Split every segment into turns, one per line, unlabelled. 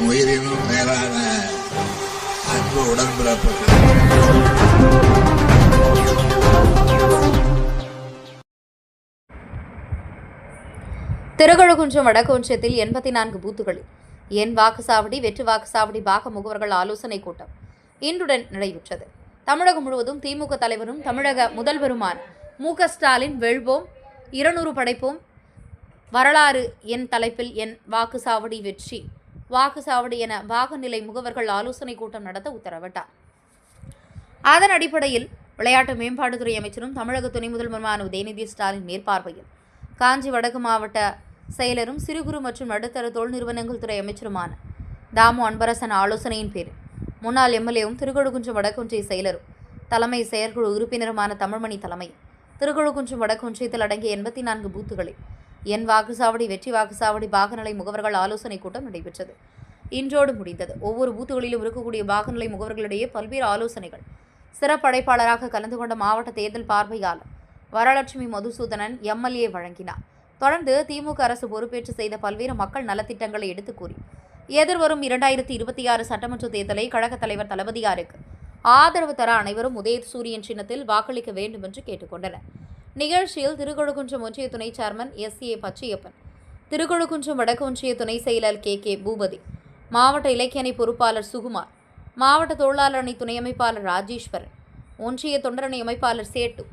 என் உயிரினும் மேலான அன்பு உடன்பிறப்புகள்.
திருக்கழுகுன்றம் வடக்கு ஒன்றியத்தில் எண்பத்தி நான்கு பூத்துகளில். என் வாக்குச்சாவடி வெற்று வாக்குச்சாவடி பாக முகவர்கள் ஆலோசனைக் கூட்டம் இன்றுடன் நடைபெற்றது. தமிழகம் முழுவதும் திமுக தலைவரும் தமிழக முதல்வருமான மு க ஸ்டாலின் வெல்வோம் இருநூறு படைப்போம். வரலாறு என் தலைப்பில் என் வாக்குச்சாவடி வெற்றி. வாக்குச்சாவடி என பாகநிலை முகவர்கள் ஆலோசனை கூட்டம் நடத்த உத்தரவிட்டார். அதன் அடிப்படையில் விளையாட்டு மேம்பாட்டுத்துறை அமைச்சரும் தமிழக துணை முதல்வருமான உதயநிதி ஸ்டாலின் மேற்பார்வையில் காஞ்சி வடக்கு மாவட்ட செயலரும் சிறு குறு மற்றும் நடுத்தர தொழில் நிறுவனங்கள் துறை அமைச்சருமான தாமு அன்பரசன் ஆலோசனையின் பேரில் முன்னாள் எம்எல்ஏவும் திருக்கழுக்குன்றம் வடக்கொன்றிய செயலரும் தலைமை செயற்குழு உறுப்பினருமான தமிழ்மணி தலைமை திருக்கழுக்குன்றம் வடக்கொன்றியத்தில் அடங்கிய எண்பத்தி நான்கு பூத்துகளில் என் வாக்குச்சாவடி வெற்றி வாக்குச்சாவடி பாகநிலை முகவர்கள் ஆலோசனை கூட்டம் நடைபெற்றது. இன்றோடு முடிந்தது. ஒவ்வொரு பூத்துகளிலும் இருக்கக்கூடிய பாகநிலை முகவர்களிடையே பல்வேறு ஆலோசனைகள். சிறப்படைப்பாளராக கலந்து கொண்ட மாவட்ட தேர்தல் பார்வையாளர் வரலட்சுமி மதுசூதனன் எம்எல்ஏ வழங்கினார். தொடர்ந்து திமுக அரசு பொறுப்பேற்று செய்த பல்வேறு மக்கள் நலத்திட்டங்களை எடுத்துக் கூறி எதிர்வரும் இரண்டாயிரத்தி இருபத்தி ஆறு சட்டமன்ற தேர்தலை கழகத் தலைவர் தளபதியாருக்கு ஆதரவு தர அனைவரும் உதயசூரியன் சின்னத்தில் வாக்களிக்க வேண்டும் என்று கேட்டுக்கொண்டனர் நிகழ்ச்சியில் திருக்கழுக்குன்றம் ஒன்றிய துணை chairman S A Pachaiyappan Thirukalukundram வடக்கு ஒன்றிய துணை செயலர் கே கே பூபதி மாவட்ட இலக்கிய அணி பொறுப்பாளர் சுகுமார் மாவட்ட தொழிலாளர் அணி துணை அமைப்பாளர் ராஜேஸ்வரன் ஒன்றிய தொண்டரணி அமைப்பாளர் சேட்டு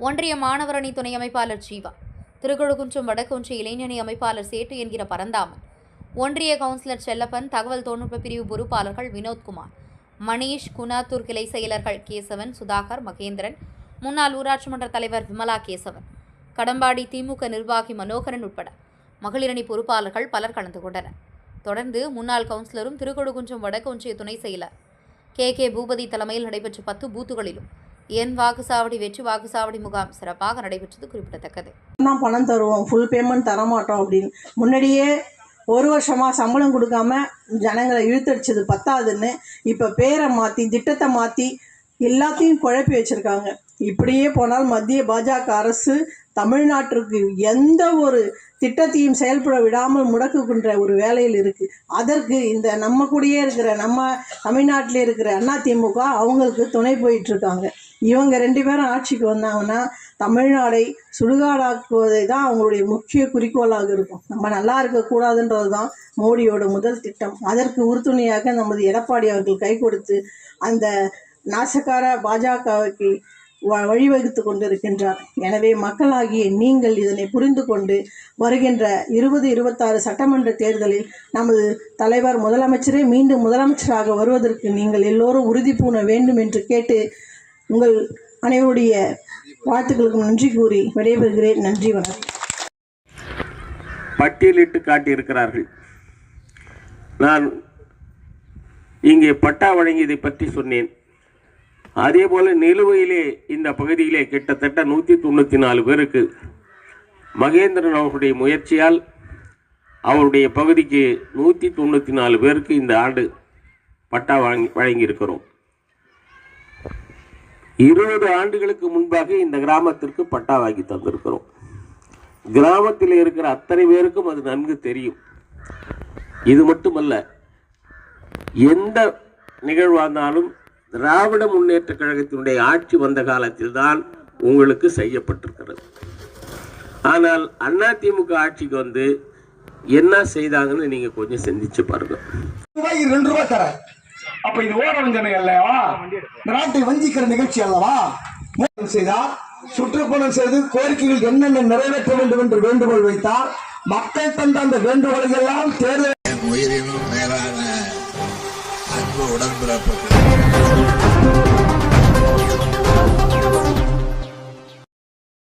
ஒன்றிய மாணவர் அணி துணை அமைப்பாளர் ஜீவா திருக்கழுக்குன்றம் வடக்கு ஒன்றிய இளைஞணி அமைப்பாளர் சேட்டு என்கிற பரந்தாமன் ஒன்றிய கவுன்சிலர் செல்லப்பன் தகவல் தொழில்நுட்ப பிரிவு பொறுப்பாளர்கள் வினோத்குமார் மணீஷ் குணாத்தூர் கிளை செயலர்கள் கேசவன் சுதாகர் மகேந்திரன் முன்னாள் ஊராட்சி மன்ற தலைவர் விமலா கேசவன் கடம்பாடி திமுக நிர்வாகி மனோகரன் உட்பட மகளிரணி பொறுப்பாளர்கள் பலர் கலந்து கொண்டனர். தொடர்ந்து முன்னாள் கவுன்சிலரும் திருக்கொடுகுன்றம் வடக்கு ஒன்றிய துணை செயலர் கே. கே. பூபதி தலைமையில் நடைபெற்ற பத்து பூத்துகளிலும் என் வாக்குச்சாவடி வெற்றி வாக்குச்சாவடி முகாம் சிறப்பாக நடைபெற்றது குறிப்பிடத்தக்கது.
தான் பணம் தருவோம் ஃபுல் பேமெண்ட் தர மாட்டோம் அப்படின்னு. முன்னாடியே ஒரு வருஷமாக சம்பளம் கொடுக்காம ஜனங்களை இழுத்தடிச்சது பத்தாதுன்னு இப்போ பேரை மாற்றி திட்டத்தை மாற்றி எல்லாத்தையும் குழப்பி வச்சுருக்காங்க. இப்படியே போனால் மத்திய பாஜக அரசு தமிழ்நாட்டிற்கு எந்த ஒரு திட்டத்தையும் செயல்பட விடாமல் முடக்குகின்ற ஒரு வேலையில் இருக்குது அதற்கு இந்த நம்ம கூடயே இருக்கிற நம்ம தமிழ்நாட்டில் இருக்கிற அதிமுக அவங்களுக்கு துணை போயிட்டுருக்காங்க இவங்க ரெண்டு பேரும் ஆட்சிக்கு வந்தாங்கன்னா தமிழ்நாடை சுடுகாடாக்குவதை தான் அவங்களுடைய முக்கிய குறிக்கோளாக இருக்கும். நம்ம நல்லா இருக்கக்கூடாதுன்றது தான் மோடியோட முதல் திட்டம். அதற்கு உறுதுணையாக நமது எடப்பாடி அவர்கள் கை கொடுத்து அந்த நாசக்கார பாஜகவுக்கு வழிவகுத்து கொண்டிருக்கின்றார். எனவே மக்களாகிய நீங்கள் இதனை புரிந்து கொண்டு வருகின்ற இருபது இருபத்தாறு சட்டமன்ற தேர்தலில் நமது தலைவர் முதலமைச்சரே மீண்டும் முதலமைச்சராக வருவதற்கு நீங்கள் எல்லோரும் உறுதி பூண வேண்டும் என்று கேட்டு உங்கள் அனைவருடைய வாழ்த்துக்களுக்கும் நன்றி கூறி விடைபெறுகிறேன். நன்றி வணக்கம்.
பட்டியலிட்டு காட்டியிருக்கிறார்கள். நான் இங்கே பட்டா வழங்கியதை பற்றி சொன்னேன். அதே போல் நிலுவையிலே இந்த பகுதியிலே கிட்டத்தட்ட நூற்றி தொண்ணூற்றி நாலு பேருக்கு மகேந்திரன் அவர்களுடைய முயற்சியால் அவருடைய பகுதிக்கு நூற்றி தொண்ணூற்றி நாலு பேருக்கு இந்த ஆண்டு பட்டா வாங்கி வழங்கியிருக்கிறோம். இருபது ஆண்டுகளுக்கு முன்பாக இந்த கிராமத்திற்கு பட்டா வாங்கி தந்திருக்கிறோம். கிராமத்தில் இருக்கிற அத்தனை பேருக்கும் அது நன்கு தெரியும். இது மட்டுமல்ல எந்த நிகழ்வானாலும் திராவிட முன்னேற்ற கழகத்தினுடைய ஆட்சி வந்த காலத்தில் தான் உங்களுக்கு செய்யப்பட்டிருக்கிறது. ஆனால் அதிமுக ஆட்சிக்கு வந்து என்ன செய்தாங்கன்னு நீங்க கொஞ்சம் சிந்திச்சு பாருங்க.
ரூபாய்க்கு ரெண்டு ரூபாய் தரேன். அப்ப இது ஓரவஞ்சனை அல்லவா? நாட்டை வஞ்சிக்கிற நிகழ்ச்சி அல்லவா? செய்தார். சுற்றுப்பணம் செய்து கோரிக்கைகள் என்னென்ன நிறைவேற்ற வேண்டும் என்று வேண்டுகோள் வைத்தார். மக்கள் தந்த அந்த வேண்டுகோளை எல்லாம் தேர்தல்
உயிரினும் மேலான அன்பு உடன்பிறப்புகள்.